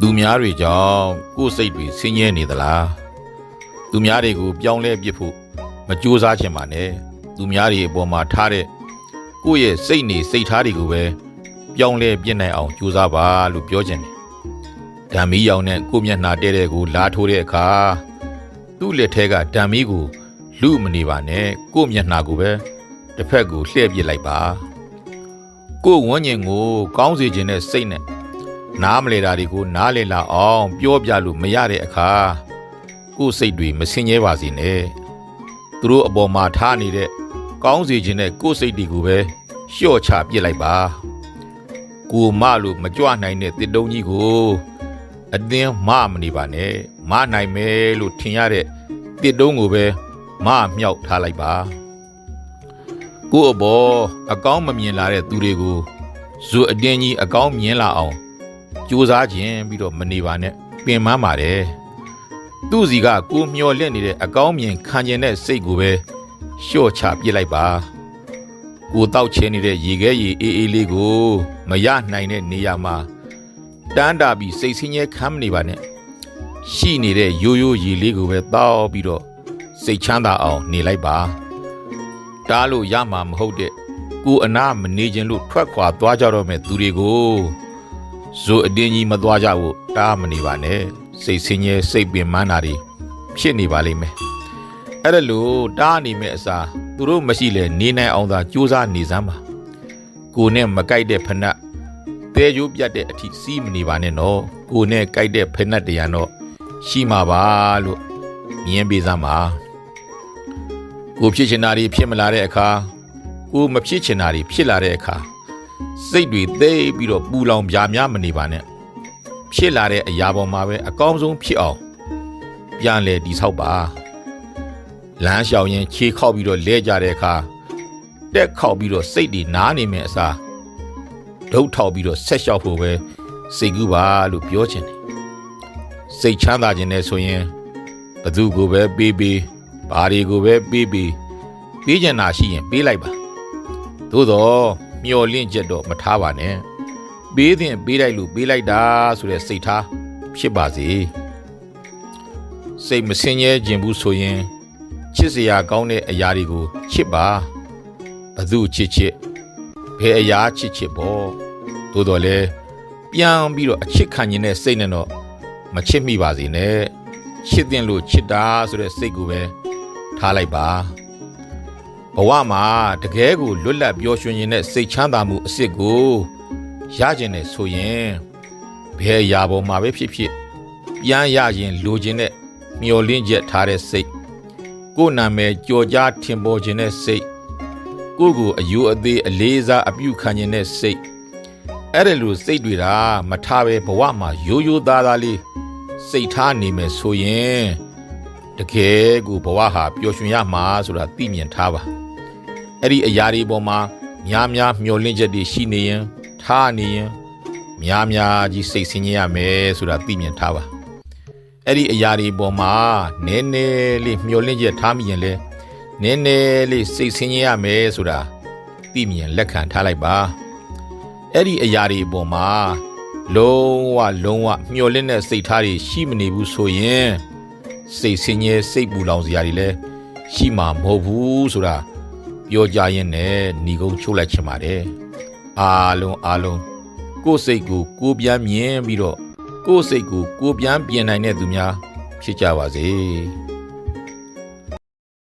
သူများတွေကြောင့်ကိုယ်စိတ်တွေဆင်းရဲနေသလားသူများတွေကိုပြောင်းလဲပြစ်ဖို့မကြိုးစားချင်ပါနဲ့သူများတွေအပေါ်မှာထားတဲ့ကိုယ့်ရဲ့စိတ်နေစိတ်ထားတွေကိုပဲပြောင်းလဲပြစ်နိုင်အောင်ကြိုးစားပါလို့ပြောချင်တယ်ဓမ္မီရောင်နဲ့ကိုယ့်မျက်နှာတဲတဲ့ကိုလာထိုးတဲ့အခါသူ့လက်ထဲကဓမ္မီကိုလူမနေပါနဲ့ကိုယ့်မျက်နှာကိုပဲတစ်ဖက်ကိုလှည့်ပြစ်လိုက်ပါကိုယ့်ဝန်းကျင်ကိုကောင်းစေခြင်းနဲ့စိတ်နဲ့ နားမလဲတာတွေကိုနားလည်လာအောင်ပြောပြလို့မရတဲ့အခါကိုယ်စိတ်တွေမစင်ရဲပါစေနဲ့သူတို့အပေါ်မှာထားနေတဲ့ကောင်းစေခြင်းနဲ့ကိုယ်စိတ်တွေကိုပဲလျှော့ချပြစ်လိုက်ပါကိုမလို့မကြွနိုင်တဲ့တစ်တုံးကြီးကိုအတင်းမမနေပါနဲ့မနိုင်မယ်လို့ထင်ရတဲ့တစ်တုံးကိုပဲမမြောက်ထားလိုက်ပါကိုယ့်အပေါ်အကောင်းမမြင်လာတဲ့သူတွေကိုဇွတ်အတင်းကြီးအကောင်းမြင်လာအောင် ကြိုးစားခြင်းပြီးတော့မနေပါနဲ့ပင်ပန်းပါတယ်သူ့စီကကိုမျော်လင့်နေတဲ့အကောင်းမြင်ခံကျင်တဲ့စိတ်ကိုပဲလျှော့ချပြစ်လိုက်ပါကိုတောက်ချင်နေတဲ့ရေခဲရေအေးအေးလေးကိုမရနိုင်တဲ့နေရာမှာတန်းတာပြီးစိတ်ဆင်းရဲခံမနေပါနဲ့ရှိနေတဲ့ရိုးရိုးရေလေးကိုပဲတောက်ပြီးတော့စိတ်ချမ်းသာအောင်နေလိုက်ပါတားလို့ရမှာမဟုတ်တဲ့ကိုအနာမနေခြင်းလို့ထွက်ခွာသွားကြတော့မဲ့သူတွေကို ဇိုအတင်းကြီးမသွားကြဘူးတားမနေပါနဲ့စိတ်ဆင်းရဲစိတ်ပင်ပန်းတာတွေဖြစ်နေပါလိမ့်မယ်အဲ့ဒါလို့တားနေမဲ့အစားသူတို့မရှိလဲနေနိုင်အောင်သာကြိုးစားနေစမ်းပါကိုနဲ့မကြိုက်တဲ့ဖနက်တဲကျိုးပြတ်တဲ့အထိစီးမနေပါနဲ့နော်ကိုနဲ့ကြိုက်တဲ့ဖနက်တရားတော့ရှိမှာပါလို့မြင်ပေးစမ်းပါကိုဖြစ်ချင်တာတွေဖြစ်မလာတဲ့အခါကိုမဖြစ်ချင်တာတွေဖြစ်လာတဲ့အခါ စိတ်တွေသိပ်ပြီးတော့ပူလောင်ပြားများမနေပါနဲ့ဖြစ်လာတဲ့အရာပေါ်မှာပဲအကောင်းဆုံးဖြစ်အောင်ပြန်လဲတည်ဆောက်ပါလမ်းလျှောက်ရင်ခြေခောက်ပြီးတော့လဲကြတဲ့အခါတက်ခောက်ပြီးတော့စိတ်တွေနားနေမယ်အစားဒုတ်ထောက်ပြီးတော့ဆက်လျှောက်ဖို့ပဲစိတ်ကူးပါလို့ပြောချင်တယ်စိတ်ချမ်းသာခြင်းနဲ့ဆိုရင်ဘသူကိုပဲပေးပေးဘာတွေကိုပဲပေးပေးပေးချင်တာရှိရင်ပေးလိုက်ပါသို့တော့ မျော်လင့်ချက်တော့မထားပါနဲ့ပေးတဲ့ပေးလိုက်လို့ပေးလိုက်တာဆိုတဲ့စိတ်ထားဖြစ်ပါစေစိတ်မစင်ရဲခြင်းဘူးဆိုရင်ချစ်စရာကောင်းတဲ့အရာတွေကိုချစ်ပါဘသူချစ်ချစ်ဘယ်အရာချစ်ချစ်ပေါ့သို့တော်လဲပြန်ပြီးတော့အချစ်ခံခြင်းတဲ့စိတ်နဲ့တော့မချစ်မိပါစေနဲ့ချစ်တင်လို့ချစ်တာဆိုတဲ့စိတ်ကိုပဲထားလိုက်ပါ ဘဝမှာတကယ်ကိုလွတ်လပ်ပျော်ရွှင်ခြင်းနဲ့စိတ်ချမ်းသာမှုအစစ်ကိုရကျင်တယ်ဆိုရင်ဘယ်အရာပေါ်မှာပဲဖြစ်ဖြစ်ပြန်ရရင်လိုချင်တဲ့မျော်လင့်ချက်ထားတဲ့စိတ်ကိုယ်နာမည်ကြော်ကြားထင်ပေါ်ခြင်းတဲ့စိတ်ကိုယ့်ကိုအယူအသေးအလေးစားအပြုခံခြင်းတဲ့စိတ်အဲ့ဒါလိုစိတ်တွေဒါမထားပဲဘဝမှာရိုးရိုးသားသားလေးစိတ်ထားနေမယ်ဆိုရင်တကယ်ကိုဘဝဟာပျော်ရွှင်ရမှာဆိုတာသိမြင်ထားပါ အဲ့ဒီအရာတွေပေါ်မှာများများမျောလင့်ချက်တွေရှိနေရင်ထားနေရင်များများကြီးစိတ်ဆင်းရဲရမယ်ဆိုတာသိမြင်ထားပါအဲ့ဒီအရာတွေပေါ်မှာနည်းနည်းလေးမျောလင့်ချက်ထားမိရင်လဲနည်းနည်းလေးစိတ်ဆင်းရဲရမယ်ဆိုတာသိမြင်လက်ခံထားလိုက်ပါအဲ့ဒီအရာတွေပေါ်မှာလုံးဝလုံးဝမျောလင့်တဲ့စိတ်ထားတွေရှိမနေဘူးဆိုရင်စိတ်ဆင်းရဲစိတ်ပူလောင်စရာတွေလည်းရှိမှာမဟုတ်ဘူးဆိုတာ ပြောကြရင်လည်းဏီကုန်းချုပ်လိုက်ချင်ပါတယ်အားလုံးအားလုံးကိုယ်စိတ်ကိုကိုယ်ပြန်မြင်ပြီးတော့ကိုယ်စိတ်ကိုကိုယ်ပြန်ပြင်နိုင်တဲ့သူများဖြစ်ကြပါစေ